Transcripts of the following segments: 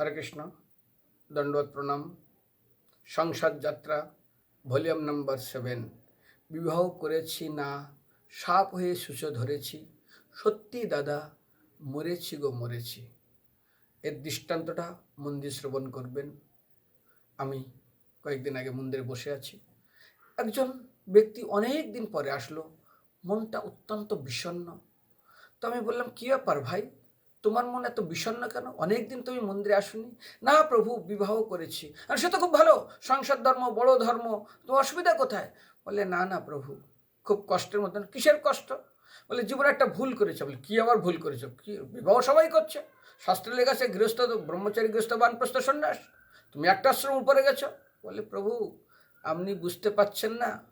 হরে কৃষ্ণ দণ্ডবত প্রণাম সংসার যাত্রা, ভলিউম নাম্বার সেভেন। বিবাহ করেছি না, সাপ হয়ে সুচো ধরেছি। সত্যি দাদা, মরেছি গো মরেছি। এর দৃষ্টান্তটা মন্দির শ্রবণ করবেন। আমি কয়েকদিন আগে মন্দিরে বসে আছি। একজন ব্যক্তি অনেক দিন পরে আসলো। মনটা অত্যন্ত বিষণ্ণ। তো আমি বললাম, কী ব্যাপার ভাই? তোমার মন এত বিষণ্ণ কেন? অনেক দিন তুমি মন্দিরে আসুনি। না, প্রভু, বিবাহ করেছি। আর সে তো খুব ভালো। সংসার ধর্ম, বড় ধর্ম। তো অসুবিধা কোথায়? বলে, না না, প্রভু, খুব কষ্টের মতন। কিসের কষ্ট? বলে, জীবনে একটা ভুল করেছে। বলে, কী আবার ভুল করেছ? কি বিবাহ সবাই করছে। শাস্ত্রে লেগেছে গৃহস্থ ব্রহ্মচারী, গৃহস্থ বানপ্রস্থ সন্ন্যাস। তুমি একটা আশ্রম উপরে গেছো। বলে, প্রভু, আপনি বুঝতে পারছেন না।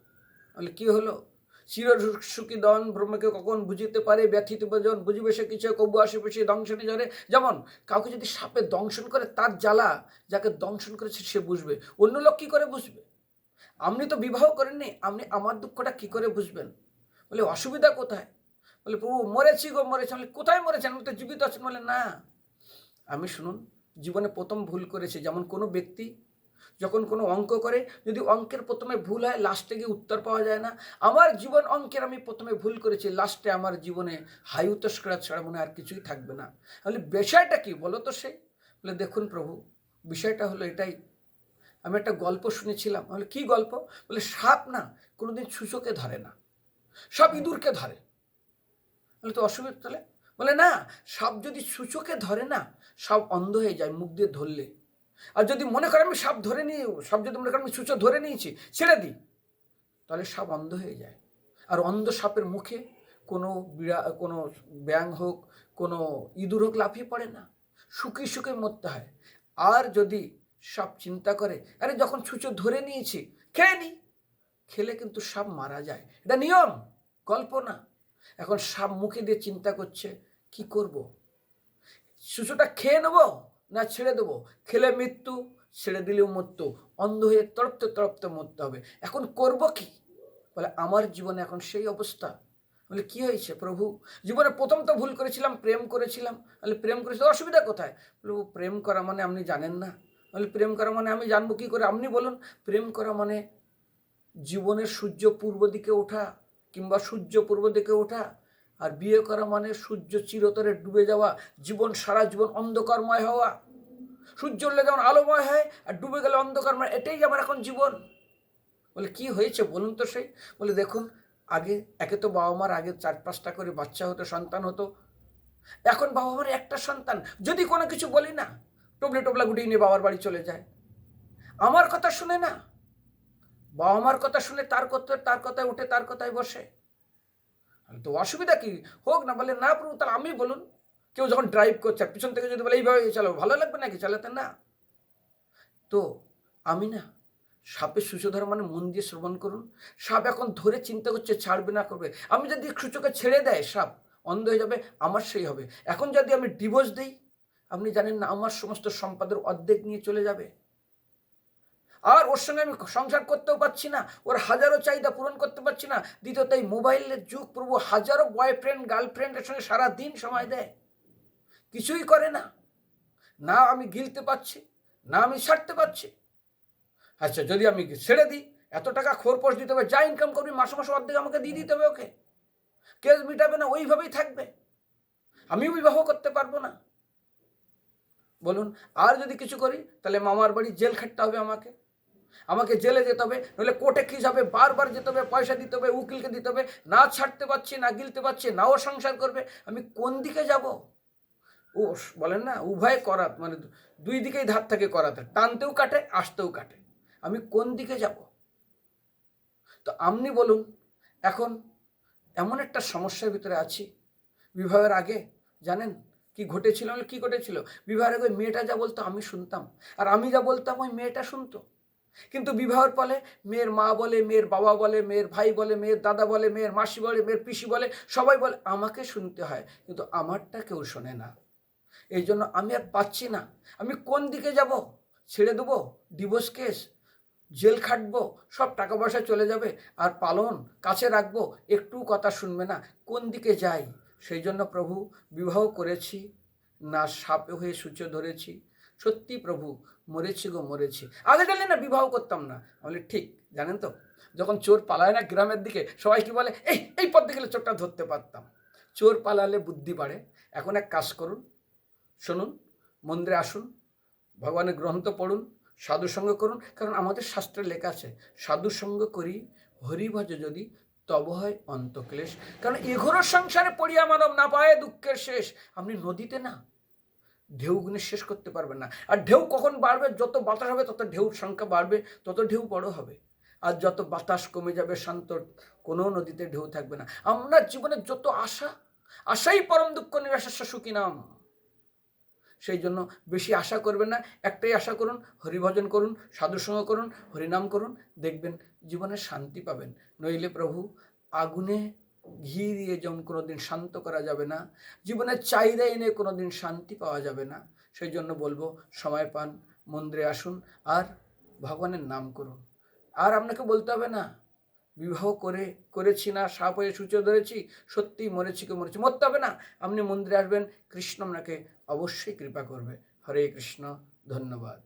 বলে, কি হলো? চির সুখী দন ব্রহ্মকে কখন বুঝিতে পারে, ব্যথিত জন বুঝিবে সে কিছু, কবু আসে পেশে দংশনে জরে যেমন কাউকে যদি সাপে দংশন করে তার জ্বালা, যাকে দংশন করেছে সে বুঝবে। অন্য লোক কী করে বুঝবে? আপনি তো বিবাহ করেননি, আপনি আমার দুঃখটা কী করে বুঝবেন? বলে, অসুবিধা কোথায়? বলে, প্রভু, মরেছি গো, মরেছি। বলে, কোথায় মরেছেন? আমি তো জীবিত আছেন। বলে, না। আমি শুনুন, জীবনে প্রথম ভুল করেছি। যেমন কোনো ব্যক্তি যখন কোনো অঙ্ক করে, যদি অঙ্কের প্রথমে ভুল হয় লাস্টে গিয়ে উত্তর পাওয়া যায় না। আমার জীবন অঙ্কের আমি প্রথমে ভুল করেছি লাস্টে আমার জীবনে হাই উতস্করা ছাড়া মনে আর কিছুই থাকবে না। তাহলে বিষয়টা কি বলো তো সে? বলে, দেখুন প্রভু, বিষয়টা হলো এটাই। আমি একটা গল্প শুনেছিলাম। বলে, কি গল্প? বলে, সাপ না, কোনোদিন ছুঁচোকে ধরে না। সব ইঁদুরকে ধরে। বলে, তো অসুবিধা তাহলে? বলে, না, সাপ যদি সূচকে ধরে না সব অন্ধ হয়ে যায় মুখ দিয়ে ধরলে। আর যদি মনে করে আমি সাপ ধরে নিয়ে, সাপ যদি মনে করে আমি সূচো ধরে নিয়েছি, ছেড়ে দিই, তাহলে সাপ অন্ধ হয়ে যায়। আর অন্ধ সাপের মুখে কোনো বিড়া, কোনো ব্যাং হোক, কোনো ইঁদুর হোক লাফিয়ে পড়ে না। শুকিয়ে শুকিয়ে মরতে হয়। আর যদি সাপ চিন্তা করে, আরে যখন ছুঁচো ধরে নিয়েছি, খেয়ে নি। খেলে কিন্তু সাপ মারা যায়। এটা নিয়ম গল্প না এখন সাপ মুখে দিয়ে চিন্তা করছে, কি করব? শিশুটা খেয়ে নেব? না ছেড়ে দেবো। খেলে মৃত্যু, ছেড়ে দিলেও মৃত্যু। অন্ধ হয়ে তড়পতে তড়পতে মরতে হবে। এখন করব কি? বলে, আমার জীবনে এখন সেই অবস্থা। বলে, কি হয়েছে প্রভু? জীবনে প্রথম তো ভুল করেছিলাম, প্রেম করেছিলাম। বলে, প্রেম করেছি অসুবিধা কোথায়? প্রভু, প্রেম করা মানে আপনি জানেন না। বলে, প্রেম করা মানে আমি জানব কি করে? আপনি বলুন। প্রেম করা মানে জীবনের সূর্য পূর্ব দিকে ওঠা কিংবা সূর্য পূর্ব দিকে ওঠা। আর বিয়ে করা মানে সূর্য চিরতরে ডুবে যাওয়া, জীবন সারা জীবন অন্ধকারময় হওয়া। সূর্য উঠলে যেমন আলোময় হয়, আর ডুবে গেলে অন্ধকারময়, এটাই আমার এখন জীবন। বলে, কি হয়েছে বলুন তো সেই? বলে, দেখুন, আগে, একে তো বাবা মার আগে চার পাঁচটা করে বাচ্চা হতো, সন্তান হতো। এখন বাবা মার একটা সন্তান, যদি কোনো কিছু বলি না, টবলে টবলা গুটিয়ে নিয়ে বাবার বাড়ি চলে যায়। আমার কথা শুনে না? বাবা মার কথা শুনে তার কথা, তার কথায় উঠে, তার কথায় বসে। তো অসুবিধা কি? হোক না বলে না প্রভু তাহলে আমি বলুন। কেউ যখন ড্রাইভ করছে পিছন থেকে যদি বলে, এইভাবে চালাবো ভালো লাগবে নাকি? চালাতে না? তো আমি না সাপের সূচধর মানে মন দিয়ে শ্রবণ করুন। সাপ এখন ধরে চিন্তা করছে, ছাড়বে না, করবে। আমি যদি সূচকে ছেড়ে দেয়, সাপ অন্ধ হয়ে যাবে, আমার সেই হবে। এখন যদি আমি ডিভোর্স দিই, আপনি জানেন না, আমার সমস্ত সম্পাদের অর্ধেক নিয়ে চলে যাবে। আর ওর সঙ্গে আমি সংসার করতেও পারছি না, ওর হাজারো চাহিদা পূরণ করতে পারছি না। দ্বিতীয়ত এই মোবাইলের যুগ, প্রভু হাজারো বয়ফ্রেন্ড গার্লফ্রেন্ডের সঙ্গে সারা দিন সময় দেয়। কিছুই করে না। না আমি গিলতে পারছি, না আমি ছাড়তে পারছি। আচ্ছা যদি আমি ছেড়ে দিই, এত টাকা খোরপোশ দিতে হবে, যা ইনকাম করবি, মাসে মাসে অর্ধেক আমাকে দিয়ে দিতে হবে ওকে। কেস মিটাবে না, ওইভাবেই থাকবে। আমিও বিবাহ করতে পারব না। বলুন, আর যদি কিছু করি, তাহলে মামার বাড়ি জেল খাটতে হবে আমাকে। আমাকে জেলে যেতে হবে, নইলে কোর্টে খিস হবে বারবার যেতে হবে, পয়সা দিতে হবে, উকিলকে দিতে হবে, না ছাড়তে পারছি, না গিলতে পারছি, নাও সংসার করবে, আমি কোন দিকে যাব? ও, বলেন না, উভয় করাত মানে দুই দিকেই ধার থাকে করাতে, টানতেও কাটে, আসতেও কাটে, আমি কোন দিকে যাব? তো আপনি বলুন, এখন এমন একটা সমস্যার ভিতরে আছি, বিবাহের আগে, জানেন কি ঘটেছিল কি ঘটেছিল? বিবাহের আগে মেয়েটা যা বলতো, আমি শুনতাম, আর আমি যা বলতাম, ওই মেয়েটা শুনতো। কিন্তু বিবাহের ফলে মেয়ের মা বলে, মেয়ের বাবা বলে, মেয়ের ভাই বলে, মেয়ের দাদা বলে, মেয়ের মাসি বলে, মেয়ের পিসি বলে, সবাই বলে, আমাকে শুনতে হয়, কিন্তু আমারটা কেউ শোনে না। এই জন্য আমি আর পাচ্ছি না। আমি কোন দিকে যাব? ছেড়ে দেবো? ডিভোর্স কেস জেল খাটবো? সব টাকা পয়সা চলে যাবে? আর পালন? কাছে রাখব? একটু কথা শুনবে না? কোন দিকে যাই? সেই জন্য প্রভু, বিবাহ করেছি, না সাপে হয়ে সূর্য ধরেছি সত্যি প্রভু, মরেছি গো, মরেছি। আগে জানলে না, বিবাহ করতাম না। বলে, ঠিক, জানেন তো, যখন চোর পালায় না গ্রামের দিকে, সবাই কি বলে, এই এই পথ গেলে চোরটা ধরতে পারতাম। চোর পালালে বুদ্ধি বাড়ে। এখন এক কাজ করুন, শুনুন, মন্দিরে আসুন, ভগবানের গ্রন্থ পড়ুন সাধু সঙ্গ করুন। কারণ আমাদের শাস্ত্রে লেখা আছে সাধু সঙ্গ করি, হরিভজ যদি, তব হয় অন্তক্লেশ। কারণ এঘোর সংসারে পড়িয়া মানব না পায় দুঃখের শেষ। আপনি নদীতে না ঢেউ গুনে শেষ করতে পারবেন না। আর ঢেউ কখন বাড়বে, যত বাতাস হবে তত ঢেউর সংখ্যা বাড়বে, তত ঢেউ বড় হবে। আর যত বাতাস কমে যাবে, শান্ত কোনো নদীতে ঢেউ থাকবে না। আমরা জীবনের যত আশা, আশাই পরম দুঃখ নিরাশস্য সুখী নাম। সেই জন্য বেশি আশা করবেন না, একটাই আশা করুন, হরিভজন করুন সাধুসঙ্গ করুন, হরিনাম করুন, দেখবেন জীবনে শান্তি পাবেন। নইলে প্রভু আগুনে ঘি দিয়ে যেমন কোনোদিন শান্ত করা যাবে না জীবনের চাহিদা এনে কোনোদিন শান্তি পাওয়া যাবে না সেই জন্য বলব সময় পান, মন্দিরে আসুন আর ভগবানের নাম করুন। আর আপনাকে বলতে হবে না, বিবাহ করে, করেছি না, সাপ হয়ে সূচে ধরেছি, সত্যিই মরেছি কে মরেছি, মরতে হবে না, আপনি মন্দিরে আসবেন, কৃষ্ণ আপনাকে অবশ্যই কৃপা করবে। হরে কৃষ্ণ, ধন্যবাদ।